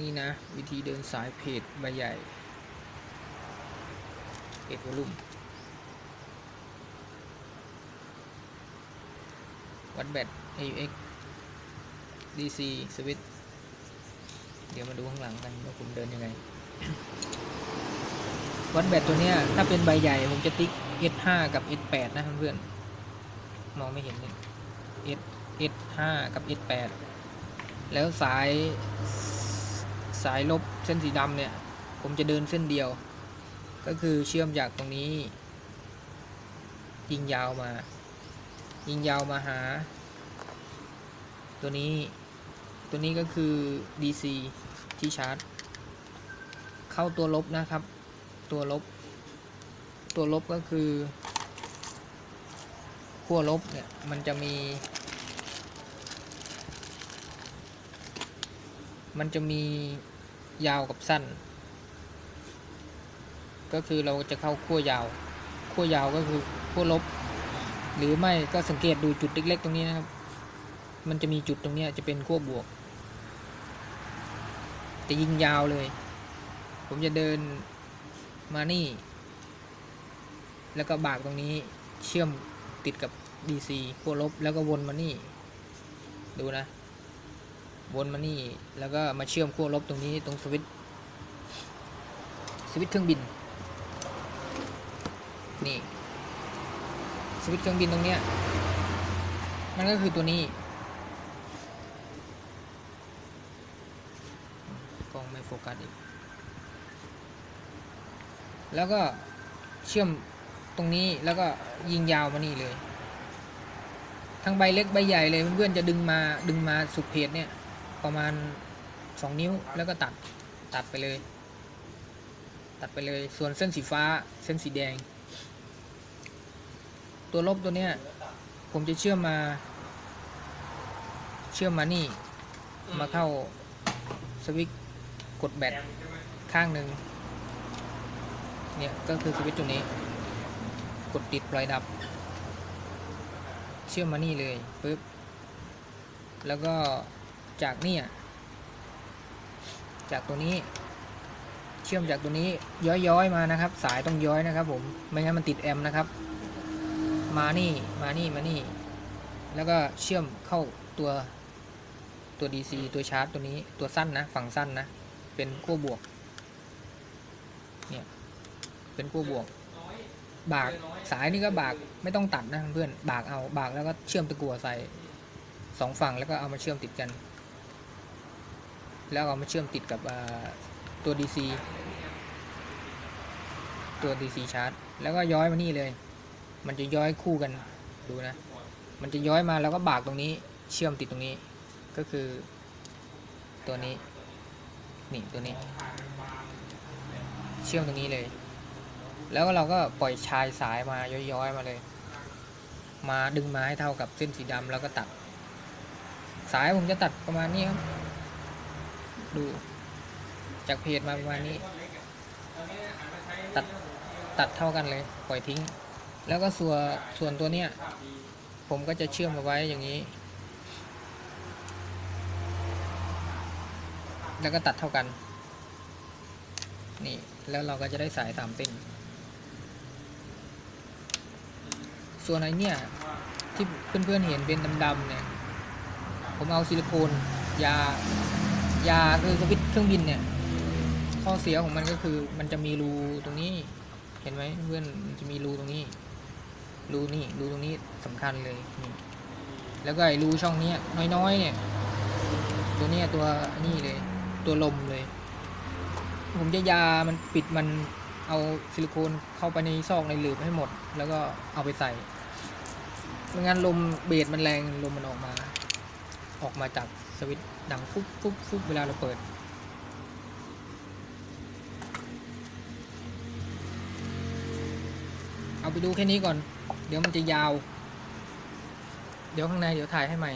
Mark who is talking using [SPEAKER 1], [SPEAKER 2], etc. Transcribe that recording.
[SPEAKER 1] นี่นะ วิธีเดินสายเพจใบใหญ่เพจวอลุ่มวัดแบต AUX DC สวิตเดี๋ยวมาดูข้างหลังกันว่าผมเดินยังไง วัดแบตตัวเนี้ย ถ้าเป็นใบใหญ่ผมจะติ๊ก S5 กับ S8 นะเพื่อนมองไม่เห็นเลย S S5 กับ S8 แล้วสาย สายลบเส้นสีดำเนี่ย ผมจะเดินเส้นเดียว ก็คือเชื่อมจากตรงนี้ ยิงยาวมา ยิงยาวมาหา ตัวนี้ ตัวนี้ก็คือ DC ที่ชาร์จ เข้าตัวลบนะครับ ตัวลบ ตัวลบก็คือขั้วลบเนี่ย มันจะมี มันจะมียาวกับสั้น ก็คือเราจะเข้าขั้วยาว ขั้วยาวก็คือขั้วลบ หรือไม่ก็สังเกตดูจุดเล็กๆตรงนี้นะครับ มันจะมีจุดตรงนี้จะเป็นขั้วบวก จะยิงยาวเลย ผมจะเดินมานี่ แล้วก็บากตรงนี้เชื่อมติดกับ DC ขั้วลบแล้วก็วนมานี่ ดูนะ วนมานี่ แล้วก็มาเชื่อมขั้วลบตรงนี้ตรงสวิตช์สวิตช์เครื่องบิน นี่สวิตช์เครื่องบินตรงเนี้ย มันก็คือตัวนี้กล้องไม่โฟกัสอีก แล้วก็เชื่อมตรงนี้แล้วก็ยิงยาวมานี่เลย ทั้งใบเล็กใบใหญ่เลยเพื่อนๆจะดึงมาดึงมาสุดเพจเนี่ย ประมาณสองนิ้วแล้วก็ตัดตัดไปเลย ตัดไปเลย ส่วนเส้นสีฟ้าเส้นสีแดง ตัวลบตัวเนี้ย ผมจะเชื่อมมา เชื่อมมานี่ มาเข้าสวิตช์กดแบตข้างหนึ่งเนี่ยก็คือสวิตช์ตัวนี้ กดติดปล่อยดับ เชื่อมมานี่เลยปึ๊บแล้วก็ จากเนี่ยจากตัวนี้ เชื่อมจากตัวนี้ย้อยๆมานะครับ สายต้องย้อยนะครับ ผมไม่งั้นมันติดแอมนะครับ มานี่มานี่มานี่ แล้วก็เชื่อมเข้าตัวตัว DC ตัวชาร์จตัวนี้ตัวสั้นนะฝั่งสั้นนะ เป็นขั้วบวกเนี่ยเป็นขั้วบวก บากสายนี่ก็บากไม่ต้องตัดนะเพื่อนบากเอาบากแล้วก็เชื่อมตะกั่วใส่สองฝั่งแล้วก็เอามาเชื่อมติดกัน แล้วเอามาเชื่อมติดกับตัว DC ตัว DC ชาร์จ แล้วก็ย้อยมานี่เลย มันจะย้อยคู่กันดูนะ มันจะย้อยมาแล้วก็บากตรงนี้ เชื่อมติดตรงนี้ ก็คือตัวนี้ นี่ตัวนี้ เชื่อมตรงนี้เลย แล้วเราก็ปล่อยชายสายมาย้อยๆมาเลย มาดึงมาให้เท่ากับเส้นสีดำแล้วก็ตัด สายผมจะตัดประมาณนี้ครับ ดู จากเพจมาประมาณนี้ ตัดตัดเท่ากันเลย ปล่อยทิ้ง แล้วก็ส่วนส่วนตัวเนี้ย ผมก็จะเชื่อมเอาไว้อย่างนี้ แล้วก็ตัดเท่ากัน นี่ แล้วเราก็จะได้สายสามเส้นส่วนไอเนี่ย ที่เพื่อนๆเห็นเป็นดำๆเนี่ย ผมเอาซิลิโคนยา ยาคือสวิตช์เครื่องบินเนี่ย ข้อเสียของมันก็คือมันจะมีรูตรงนี้ เห็นไหมเพื่อนมันจะมีรูตรงนี้ รูนี่รูตรงนี้สำคัญเลยนี่แล้วก็ไอ้รูช่องเนี้ยน้อยๆเนี่ย ตัวเนี้ยตัวนี่เลย ตัวลมเลย ผมจะยามันปิดมันเอาซิลิโคนเข้าไปในซอกในหลืบให้หมด แล้วก็เอาไปใส่ไม่งั้นลมเบสมันแรงลมมันออกมา ออกมาจากสวิตช์ดังฟุบฟุบฟุบเวลาเราเปิด เอาไปดูแค่นี้ก่อน เดี๋ยวมันจะยาว เดี๋ยวข้างในเดี๋ยวถ่ายให้ใหม่